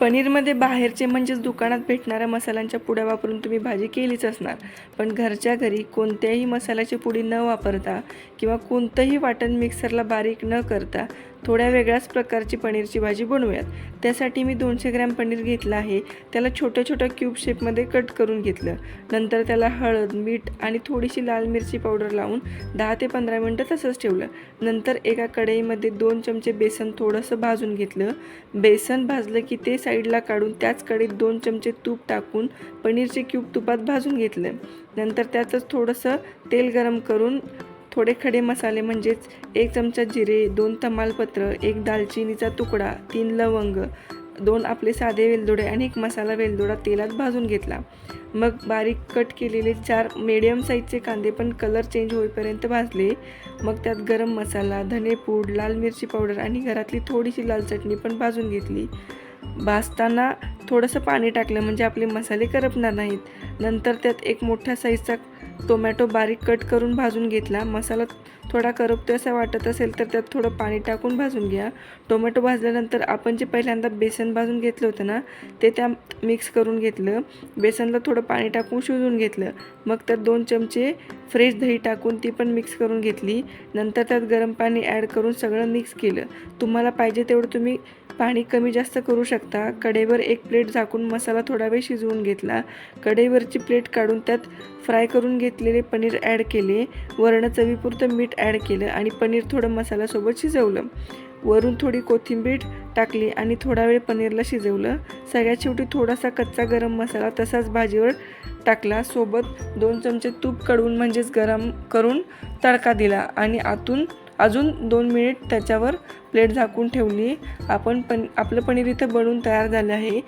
पनीरमध्ये बाहेरचे म्हणजेच दुकानात भेटणाऱ्या मसाल्यांच्या पुड्या वापरून तुम्ही भाजी केलीच असणार. पण घरच्या घरी कोणत्याही मसाल्याची पुडी न वापरता किंवा कोणतंही वाटण मिक्सरला बारीक न करता थोड्या वेगळ्याच प्रकारची पनीरची भाजी बनवूयात. त्यासाठी मी दोनशे ग्रॅम पनीर घेतलं आहे. त्याला छोट्या छोट्या क्यूब शेपमध्ये कट करून घेतलं. नंतर त्याला हळद मीठ आणि थोडीशी लाल मिरची पावडर लावून दहा ते पंधरा मिनटं तसंच ठेवलं. नंतर एका कढईमध्ये दोन चमचे बेसन थोडंसं भाजून घेतलं. बेसन भाजलं की ते साईडला काढून त्याच कढईत दोन चमचे तूप टाकून पनीरचे क्यूब तुपात भाजून घेतलं. नंतर त्यातच थोडंसं तेल गरम करून थोडे खडे मसाले म्हणजेच एक चमचा जिरे दोन तमालपत्र एक दालचिनीचा तुकडा तीन लवंग दोन आपले साधे वेलदोडे आणि एक मसाला वेलदोडा तेलात भाजून घेतला. मग बारीक कट केलेले चार मीडियम साईजचे कांदे पण कलर चेंज होईपर्यंत भाजले. मग त्यात गरम मसाला धनेपूड लाल मिरची पावडर आणि घरातली थोडीशी लाल चटणी पण भाजून घेतली. भाजताना थोडंसं पाणी टाकलं म्हणजे आपले मसाले करपणार नाहीत. नंतर त्यात एक मोठ्या साईजचा टोमॅटो बारीक कट करून भाजून घेतला. मसाला थोडा करपतो असं वाटत असेल तर त्यात थोडं पाणी टाकून भाजून घ्या. टोमॅटो भाजल्यानंतर आपण जे पहिल्यांदा बेसन भाजून घेतलं होतं ना ते त्या मिक्स करून घेतलं. बेसनला थोडं पाणी टाकून शिजून घेतलं. मग त्यात दोन चमचे फ्रेश दही टाकून ती पण मिक्स करून घेतली. नंतर त्यात गरम पाणी ॲड करून सगळं मिक्स केलं. तुम्हाला पाहिजे तेवढं तुम्ही पाणी कमी जास्त करू शकता. कढईवर एक प्लेट झाकून मसाला थोडा वेळ शिजवून घेतला. कढईवरची प्लेट काढून त्यात फ्राय करून घेतलेले पनीर ॲड केले. वरण चवीपुरतं मीठ ॲड केलं आणि पनीर थोडं मसाल्यासोबत शिजवलं. वरून थोडी कोथिंबीर टाकली आणि थोडा वेळ पनीरला शिजवलं. सगळ्यात शेवटी थोडासा कच्चा गरम मसाला तसाच भाजीवर टाकला. सोबत दोन चमचे तूप कडवून म्हणजेच गरम करून तडका दिला आणि आतून अजून दोन मिनिट त्याच्यावर प्लेट झाकून ठेवली. आपण पण आपलं पनीर इथं बनवून तयार झालं आहे.